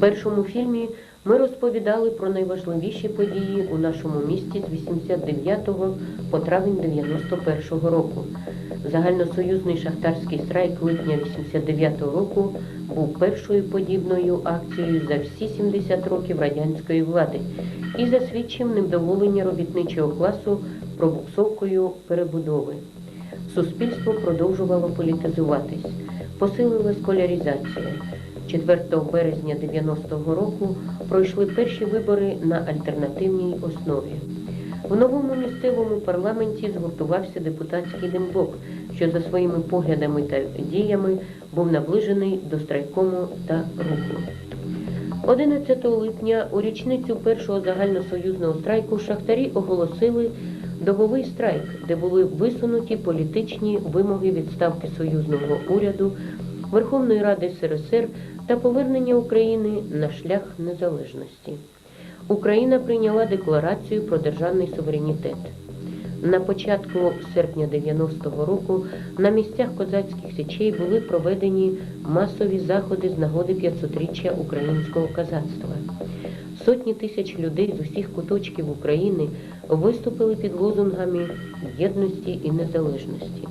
Першому фільмі ми розповідали про найважливіші події у нашому місті з 89 по травень 91 року. Загальносоюзний шахтарський страйк липня 89 року був першою подібною акцією за всі 70 років радянської влади і засвідчив невдоволення робітничого класу пробуксовкою перебудови. Суспільство продовжувало політизуватись, посилилась поляризація. 4 березня 90-го року пройшли перші вибори на альтернативній основі. В новому місцевому парламенті згуртувався депутатський демблок, що за своїми поглядами та діями був наближений до страйкому та руху. 11 липня у річницю першого загальносоюзного страйку шахтарі оголосили добовий страйк, де були висунуті політичні вимоги відставки союзного уряду, Верховної Ради СРСР та повернення України на шлях незалежності. Україна прийняла декларацію про державний суверенітет. На початку серпня 90-го року на місцях козацьких січей були проведені масові заходи з нагоди 500-річчя українського козацтва. Сотні тисяч людей з усіх куточків України виступили під лозунгами єдності і незалежності.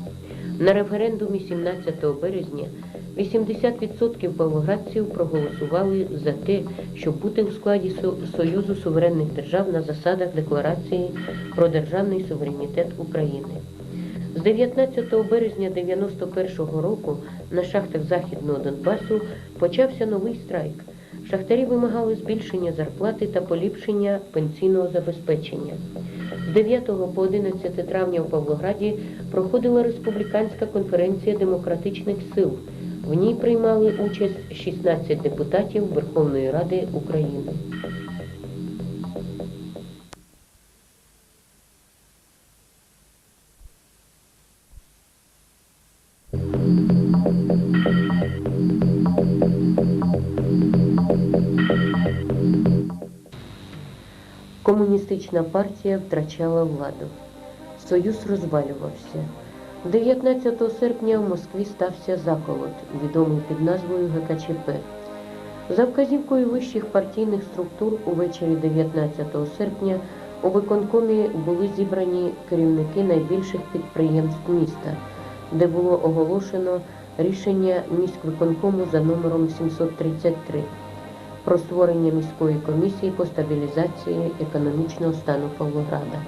На референдумі 17 березня 80% павлоградців проголосували за те, щоб бути у складі Союзу суверенних держав на засадах Декларації про державний суверенітет України. З 19 березня 91 року на шахтах Західного Донбасу почався новий страйк. Шахтарі вимагали збільшення зарплати та поліпшення пенсійного забезпечення. З 9 по 11 травня в Павлограді проходила республіканська конференція демократичних сил. В ній приймали участь 16 депутатів Верховної Ради України. Комуністична партія втрачала владу. Союз розвалювався. 19 серпня в Москві стався заколот, відомий під назвою ГКЧП. За вказівкою вищих партійних структур увечері 19 серпня у виконкомі були зібрані керівники найбільших підприємств міста, де було оголошено рішення міськвиконкому за номером 733 про створення міської комісії по стабілізації економічного стану Павлограда.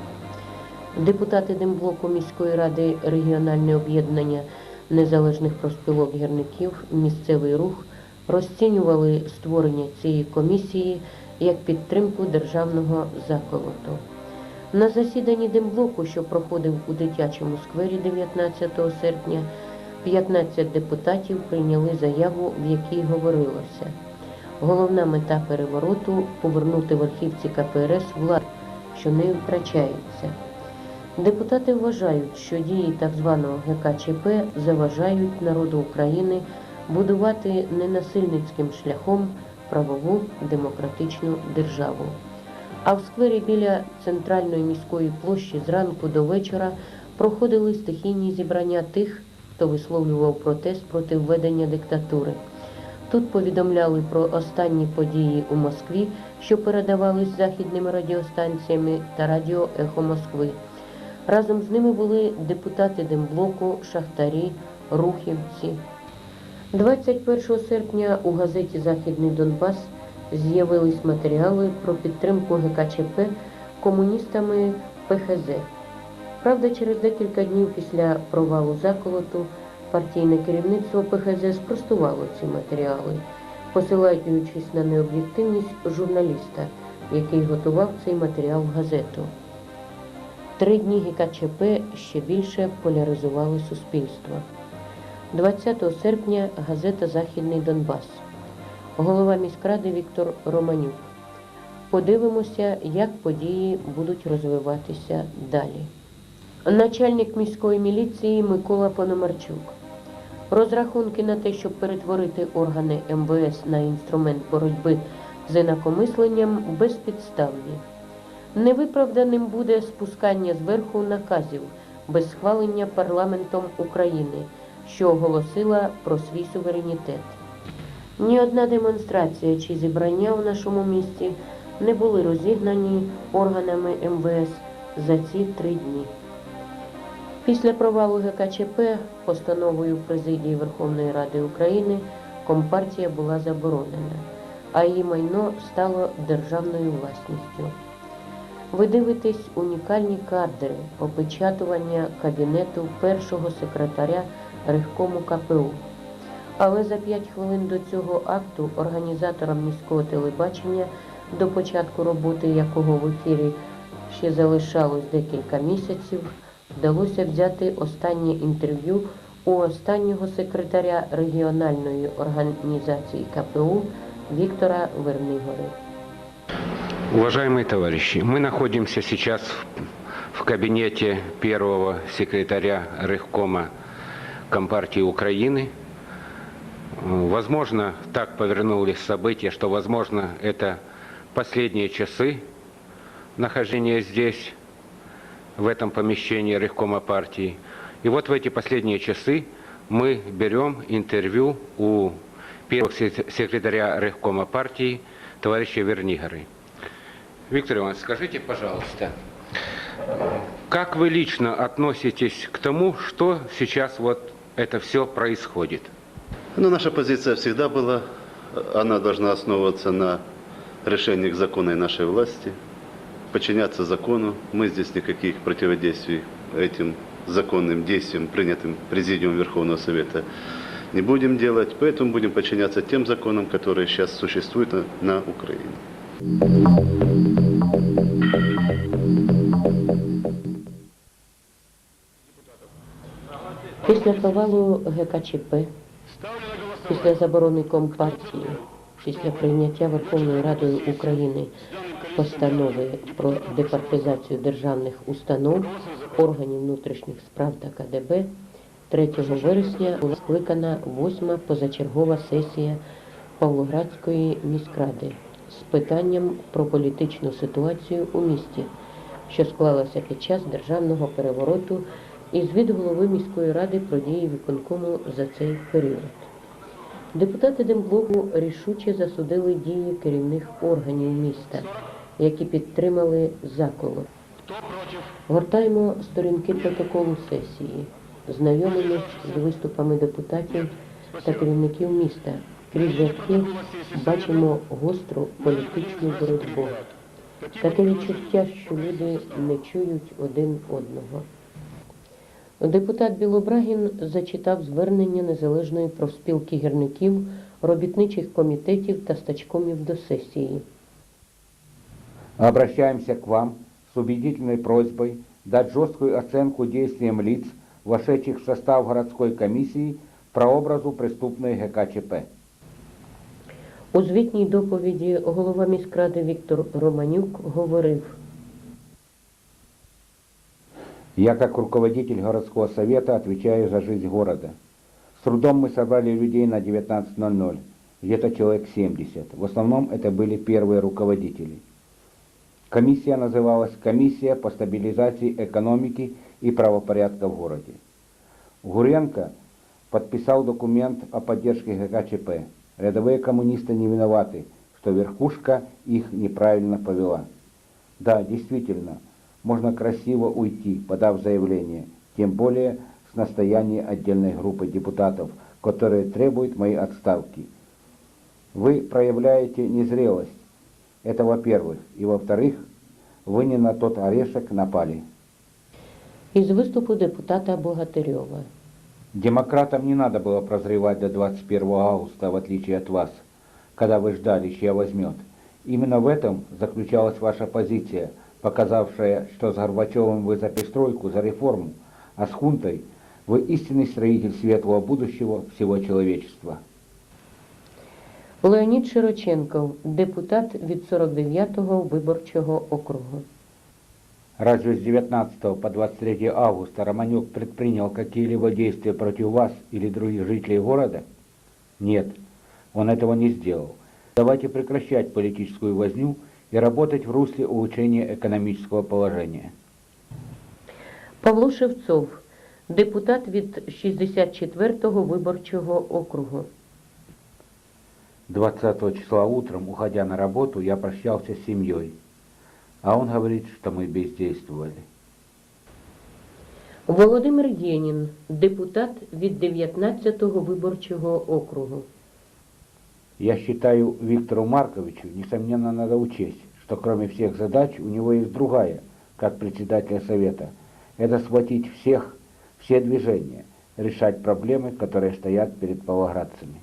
Депутати Демблоку міської ради регіональне об'єднання незалежних профспілок гірників місцевий рух розцінювали створення цієї комісії як підтримку державного заколоту. На засіданні Демблоку, що проходив у дитячому сквері 19 серпня, 15 депутатів прийняли заяву, в якій говорилося. Головна мета перевороту повернути верхівці КПРС владу, що нею втрачається. Депутати вважають, що дії так званого ГКЧП заважають народу України будувати ненасильницьким шляхом правову демократичну державу. А в сквері біля центральної міської площі зранку до вечора проходили стихійні зібрання тих, хто висловлював протест проти введення диктатури. Тут повідомляли про останні події у Москві, що передавались західними радіостанціями та радіо Ехо Москви. Разом з ними були депутати Демблоку, шахтарі, рухівці. 21 серпня у газеті Західний Донбас з'явились матеріали про підтримку ГКЧП комуністами ПХЗ. Правда, через декілька днів після провалу заколоту партійне керівництво ПХЗ спростувало ці матеріали, посилаючись на необ'єктивність журналіста, який готував цей матеріал в газету. Три дні ГКЧП ще більше поляризували суспільство. 20 серпня газета Західний Донбас. Голова міськради Віктор Романюк. Подивимося, як події будуть розвиватися далі. Начальник міської міліції Микола Пономарчук. Розрахунки на те, щоб перетворити органи МВС на інструмент боротьби з інакомисленням, безпідставні. Невиправданим буде спускання зверху наказів без схвалення парламентом України, що оголосила про свій суверенітет. Ні одна демонстрація чи зібрання у нашому місті не були розігнані органами МВС за ці три дні. Після провалу ГКЧП постановою президії Верховної Ради України компартія була заборонена, а її майно стало державною власністю. Ви дивитесь унікальні кадри опечатування кабінету першого секретаря Рихкому КПУ. Але за 5 хвилин до цього акту організаторам міського телебачення, до початку роботи якого в ефірі ще залишалось декілька місяців, вдалося взяти останнє інтерв'ю у останнього секретаря регіональної організації КПУ Віктора Вернигори. Уважаемые товарищи, мы находимся сейчас в, кабинете первого секретаря Рыхкома Компартии Украины. Возможно, так повернулись события, что, возможно, это последние часы нахождения здесь, в этом помещении Рыхкома партии. И вот в эти последние часы мы берем интервью у первого се- секретаря Рыхкома партии товарища Вернигоры. Виктор Иванович, скажите, пожалуйста, как вы лично относитесь к тому, что сейчас вот это все происходит? Ну, наша позиция всегда была, она должна основываться на решениях закона и нашей власти, подчиняться закону. Мы здесь никаких противодействий этим законным действиям, принятым Президиумом Верховного Совета, не будем делать, поэтому будем подчиняться тем законам, которые сейчас существуют на, на Украине. Після провалу ГКЧП, після заборони Компартії, після прийняття Верховною Радою України постанови про департизацію державних установ, органів внутрішніх справ та КДБ, 3 вересня була скликана восьма позачергова сесія Павлоградської міськради з питанням про політичну ситуацію у місті, що склалася під час державного перевороту і звіт голови міської ради про дії виконкому за цей період. Депутати Демблоку рішуче засудили дії керівних органів міста, які підтримали заколот. Гортаємо сторінки протоколу сесії, знайомимось з виступами депутатів та керівників міста. Які бачимо гостру політичну боротьбу. Таке відчуття, що люди не чують один одного. Депутат Білобрагін зачитав звернення Незалежної профспілки гірників, робітничих комітетів та стачкомів до сесії. Обращаемся к вам с убедительной просьбой дать жесткую оценку действиям лиц, вошедших в состав городской комиссии по образу преступной ГКЧП. У звітній доповіді голова міськради Віктор Романюк говорив, Я, как руководитель городского совета, отвечаю за жизнь города. С трудом мы собрали людей на 19.00, где-то человек 70. В основном это были первые руководители. Комиссия называлась «Комиссия по стабилизации экономики и правопорядка в городе». Гуренко подписал документ о поддержке ГКЧП. Рядовые коммунисты не виноваты, что верхушка их неправильно повела. Да, действительно, можно красиво уйти, подав заявление, тем более с настояния отдельной группы депутатов, которые требуют моей отставки. Вы проявляете незрелость. Это во-первых. И во-вторых, вы не на тот орешек напали. із виступу депутата Богатирьова. Демократам не надо было прозревать до 21 августа, в отличие от вас, когда вы ждали, чья возьмет. Именно в этом заключалась ваша позиция, показавшая, что с Горбачевым вы за перестройку, за реформу, а с Хунтой вы истинный строитель светлого будущего всего человечества. Леонід Широченков, депутат від 49-го виборчого округу. Разве с 19 по 23 августа Романюк предпринял какие-либо действия против вас или других жителей города? Нет, он этого не сделал. Давайте прекращать политическую возню и работать в русле улучшения экономического положения. Павло Шевцов, депутат від 64-го виборчого округу. 20 числа утром, уходя на работу, я прощался с семьей. А он говорит, что мы бездействовали. Володимир Єнін, депутат від 19-го виборчого округу. Я считаю, Виктору Марковичу, несомненно, надо учесть, что кроме всех задач у него есть другая, как председателя Совета. Это схватить всех, все движения, решать проблемы, которые стоят перед павлоградцами.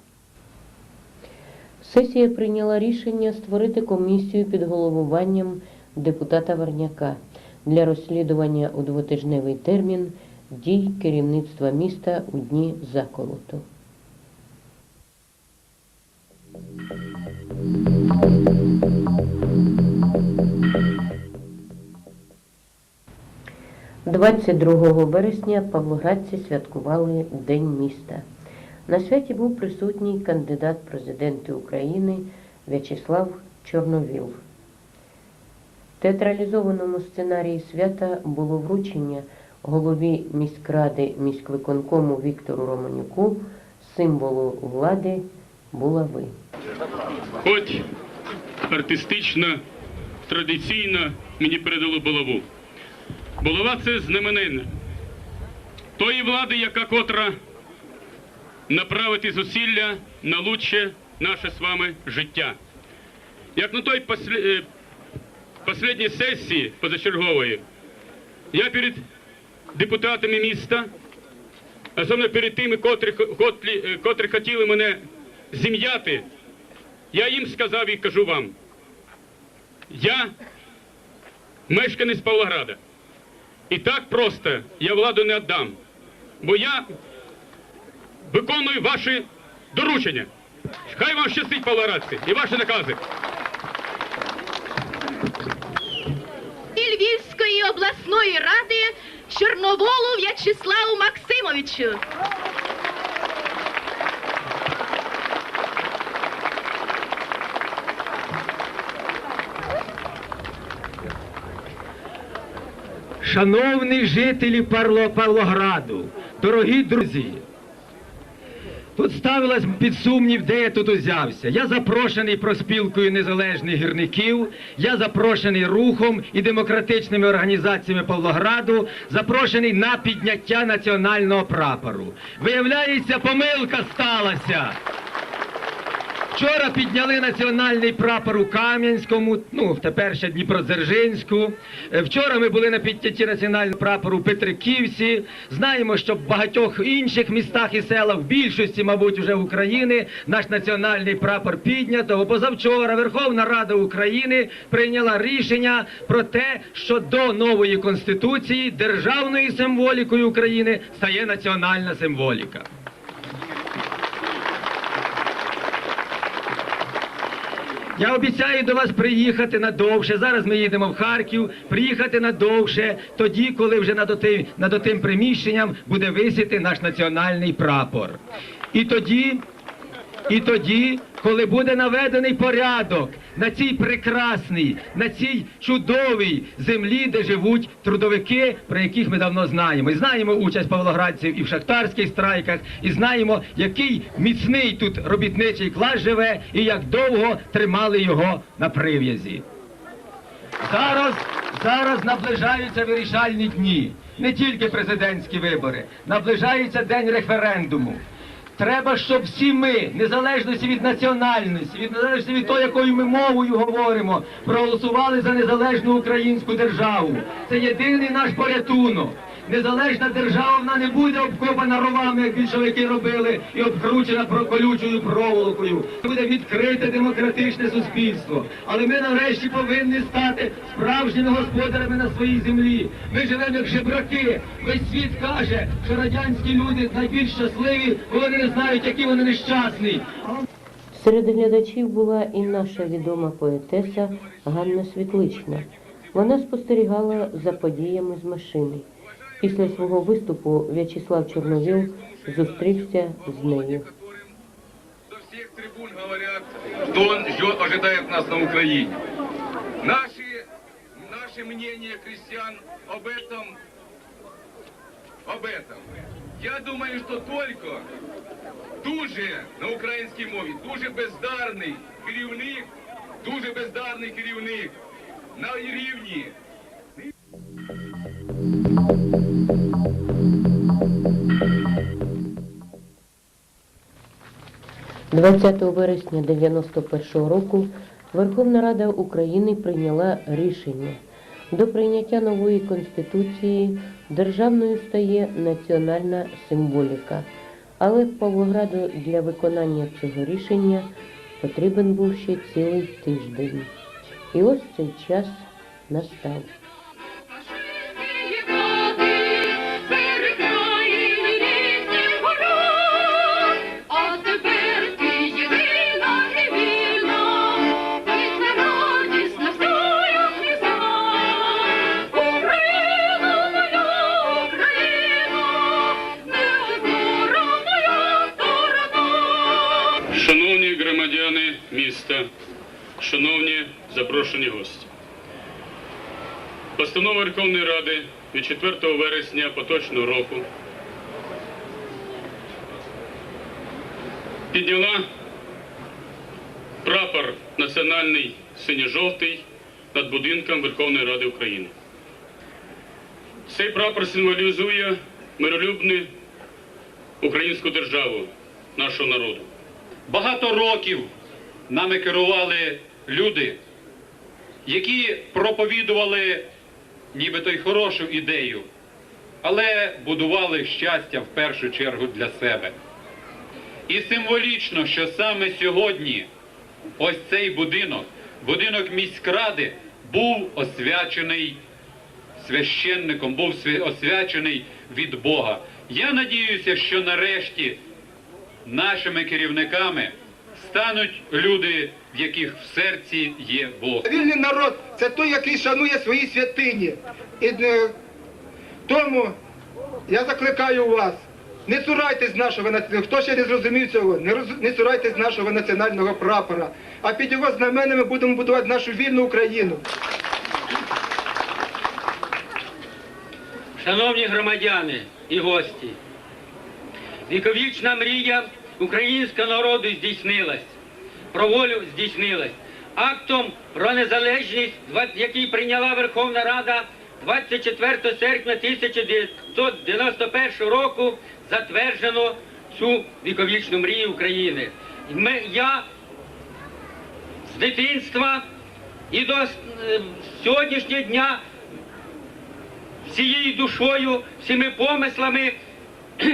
Сесія прийняла рішення створити комісію під головуванням депутата Варняка для розслідування у двотижневий термін дій керівництва міста у дні заколоту. – 22 вересня павлоградці святкували День міста. На святі був присутній кандидат президенти України В'ячеслав Чорновіл. Театралізованому сценарії свята було вручення голові міськради міськвиконкому Віктору Романюку символу влади булави. Хоч артистично, традиційно мені передали булаву. Булава це знаменина тої влади, яка котра направити зусилля на лучше наше з вами життя. Як на той послі... последній сесії позачергової, я перед депутатами міста, особливо перед тими, котрі, котрі, е, котрі хотіли мене зім'яти, я їм сказав і кажу вам, я мешканець Павлограда. І так просто я владу не віддам, бо я виконую ваші доручення. Хай вам щастить павлоградці і ваші накази. Львівської обласної ради Чорноволу В'ячеславу Максимовичу. Шановні жителі Павлограду, дорогі друзі, тут ставилось під сумнів, де я тут узявся. Я запрошений проспілкою незалежних гірників, я запрошений рухом і демократичними організаціями Павлограду, запрошений на підняття національного прапору. Виявляється, помилка сталася. Вчора підняли національний прапор у Кам'янському, ну тепер ще Дніпродзержинську. Е, Вчора ми були на піднятті національного прапору у Петриківці. Знаємо, що в багатьох інших містах і селах, в більшості, мабуть, вже України, наш національний прапор піднятого. Позавчора Верховна Рада України прийняла рішення про те, що до нової конституції державною символікою України стає національна символіка. Я обіцяю до вас приїхати надовше. Зараз ми їдемо в Харків. Приїхати надовше, тоді, коли вже над отим, над отим приміщенням буде висіти наш національний прапор. І тоді, і тоді, коли буде наведений порядок на цій прекрасній, на цій чудовій землі, де живуть трудовики, про яких ми давно знаємо. І знаємо участь павлоградців і в шахтарських страйках, і знаємо, який міцний тут робітничий клас живе, і як довго тримали його на прив'язі. Зараз, зараз наближаються вирішальні дні, не тільки президентські вибори, наближається день референдуму. Треба, щоб всі ми, незалежно від національності, від незалежності від того, якою ми мовою говоримо, проголосували за незалежну українську державу. Це єдиний наш порятунок. Незалежна держава вона не буде обкопана ровами, як більшовики робили, і обкручена колючою проволокою. Буде відкрите демократичне суспільство. Але ми нарешті повинні стати справжніми господарями на своїй землі. Ми живемо як жебраки. Весь світ каже, що радянські люди найбільш щасливі, бо вони не знають, які вони нещасні. Серед глядачів була і наша відома поетеса Ганна Світлична. Вона спостерігала за подіями з машини. Після свого виступу В'ячеслав Чорновіл зустрівся з нею. Со всех трибун говорят, что он ждет, нас на Украине. Наши, наше мнение крестьян об этом, об этом. Я думаю, що тільки дуже на українській мові, дуже бездарний керівник, дуже бездарний керівник на рівні 20 вересня 91 року Верховна Рада України прийняла рішення. До прийняття нової конституції державною стає національна символіка, але Павлограду для виконання цього рішення потрібен був ще цілий тиждень. І ось цей час настав. Запрошені гості. Постанова Верховної Ради від 4 вересня поточного року підняла прапор національний синьо-жовтий над будинком Верховної Ради України. Цей прапор символізує миролюбну українську державу нашого народу. Багато років нами керували люди, які проповідували нібито й хорошу ідею, але будували щастя в першу чергу для себе. І символічно, що саме сьогодні ось цей будинок, будинок міськради, був освячений священником, був освячений від Бога. Я надіюся, що нарешті нашими керівниками стануть люди, в яких в серці є Бог. Вільний народ це той, який шанує свої святині. І е, тому я закликаю вас, не цурайтесь нашого національного, хто ще не зрозумів цього, не, роз, не цурайтесь нашого національного прапора, а під його знаменами будемо будувати нашу вільну Україну. Шановні громадяни і гості, віковічна мрія українського народу здійснилась, про волю здійснилась. Актом про незалежність, який прийняла Верховна Рада 24 серпня 1991 року, затверджено цю віковічну мрію України. Ми, я з дитинства і до е, сьогоднішнього дня всією душою, всіми помислами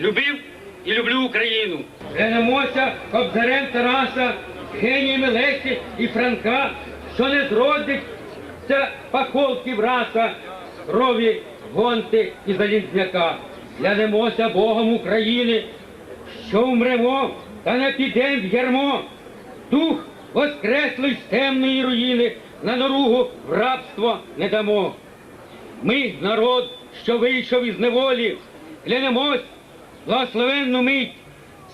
любив і люблю Україну. Клянемося кобзарем Тараса, геніями Лесі і Франка, що не зродиться пахолків раса, крові гонти і залізняка. Клянемося Богом України, що вмремо та не підем в ярмо. Дух воскреслий з темної руїни, на наругу в рабство не дамо. Ми, народ, що вийшов із неволі, клянемось благословенну мить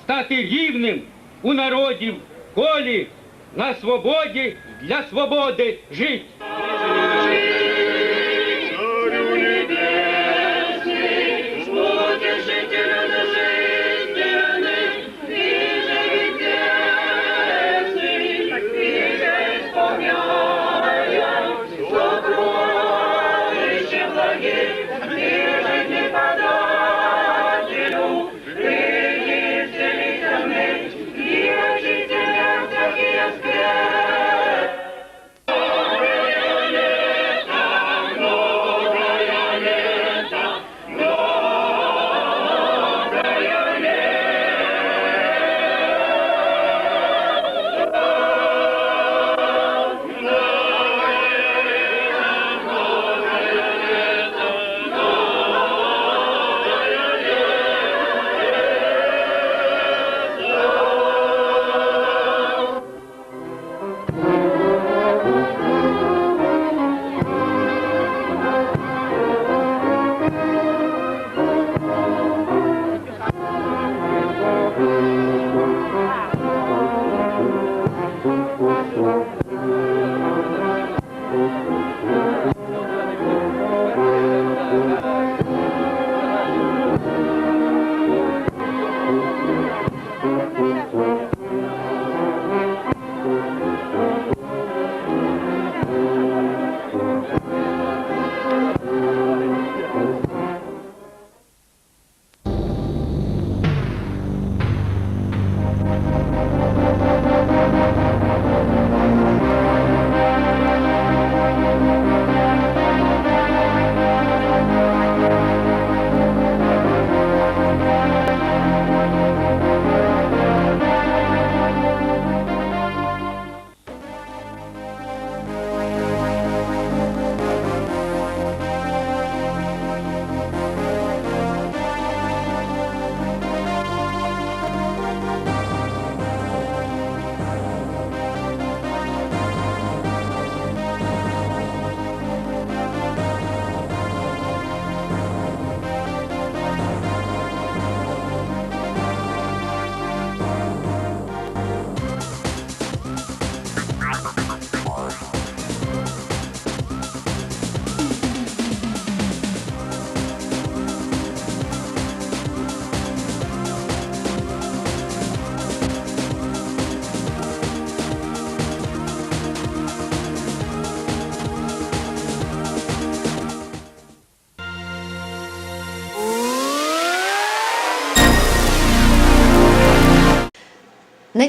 стати рівним у народів колі, на свободі для свободи жить.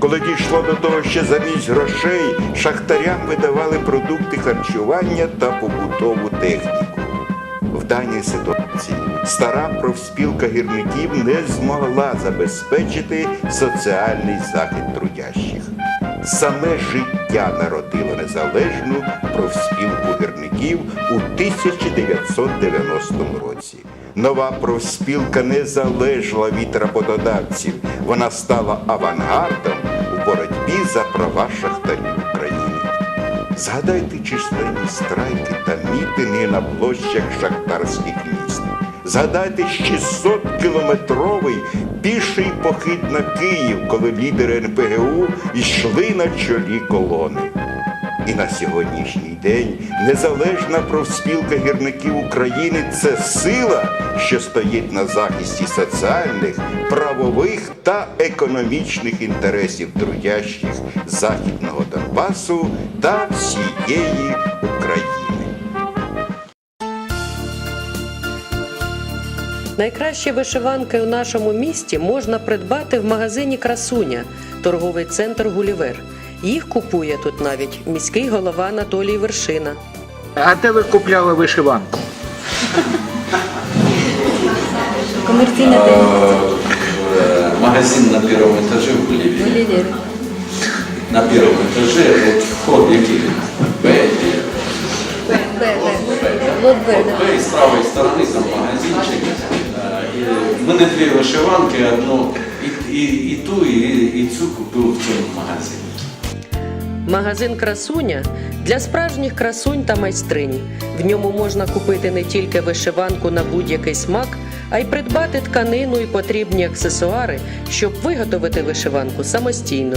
Коли дійшло до того, що замість грошей шахтарям видавали продукти харчування та побутову техніку. В даній ситуації стара профспілка гірників не змогла забезпечити соціальний захист трудящих. Саме життя народило незалежну профспілку гірників у 1990 році. Нова профспілка не залежала від роботодавців. Вона стала авангардом боротьбі за права шахтарів України. Згадайте численні страйки та мітинги на площах шахтарських міст. Згадайте 600-кілометровий піший похід на Київ, коли лідери НПГУ йшли на чолі колони. І на сьогоднішній день незалежна профспілка гірників України це сила, що стоїть на захисті соціальних, правових та економічних інтересів трудящих Західного Донбасу та всієї України. Найкращі вишиванки у нашому місті можна придбати в магазині Красуня, торговий центр Гулівер. Їх купує тут навіть міський голова Анатолій Вершина. А де ви купляли вишиванку? Комерційна Э, магазин на первом этаже в Гулливере. Гулівер. На первом этаже вот вход який? Б. или- Б, Б, Б. Лот Б, От да. Б, і з правої сторони там магазинчик. Е, і В мене дві вишиванки, одну і, і, і ту, і, і цю купив в цьому магазині. Магазин Красуня для справжніх красунь та майстринь. В ньому можна купити не тільки вишиванку на будь-який смак, а й придбати тканину і потрібні аксесуари, щоб виготовити вишиванку самостійно.